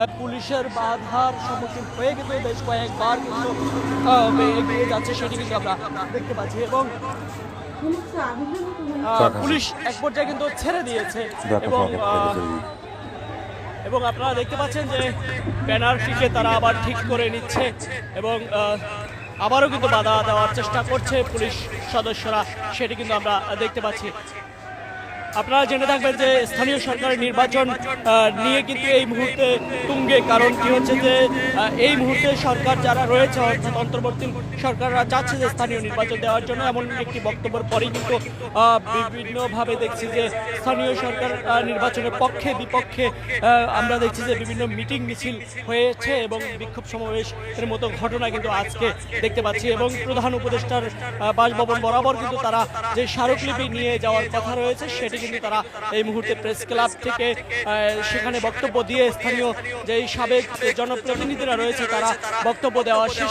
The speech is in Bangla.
পুলিশের বাধার সম্মুখীন হয়ে কিন্তু বেশ কয়েকবার কিন্তু এগিয়ে যাচ্ছে সেটি কিন্তু আমরা দেখতে পাচ্ছি এবং আহ, পুলিশ এক পর্যায়ে কিন্তু ছেড়ে দিয়েছে এবং এবং আপনারা দেখতে পাচ্ছেন যে ব্যানারটিকে তারা আবার ঠিক করে নিচ্ছে এবং আবারও কিন্তু বাধা দেওয়ার চেষ্টা করছে পুলিশ সদস্যরা সেটি কিন্তু আমরা দেখতে পাচ্ছি। আপনারা জেনে থাকবেন যে স্থানীয় সরকারের নির্বাচন নিয়ে কিন্তু এই মুহূর্তে তুঙ্গে, কারণ কি হচ্ছে যে এই মুহূর্তে সরকার যারা রয়েছে, অর্থাৎ অন্তর্বর্তী সরকাররা চাচ্ছে যে স্থানীয় নির্বাচন দেওয়ার জন্য। এমন একটি বক্তব্যের পরেই কিন্তু বিভিন্নভাবে দেখছি যে স্থানীয় সরকার নির্বাচনের পক্ষে, বিপক্ষে আমরা দেখছি যে বিভিন্ন মিটিং মিছিল হয়েছে এবং বিক্ষোভ সমাবেশের মতো ঘটনা কিন্তু আজকে দেখতে পাচ্ছি। এবং প্রধান উপদেষ্টার বাসভবন বরাবর কিন্তু তারা যে স্মারকলিপি নিয়ে যাওয়ার কথা রয়েছে, সেটি কিন্তু তারা এই মুহূর্তে প্রেস ক্লাব থেকে সেখানে বক্তব্য দিয়ে স্থানীয় যে সাবেক জনপ্রতিনিধিরা রয়েছে তারা বক্তব্য দেওয়া শেষ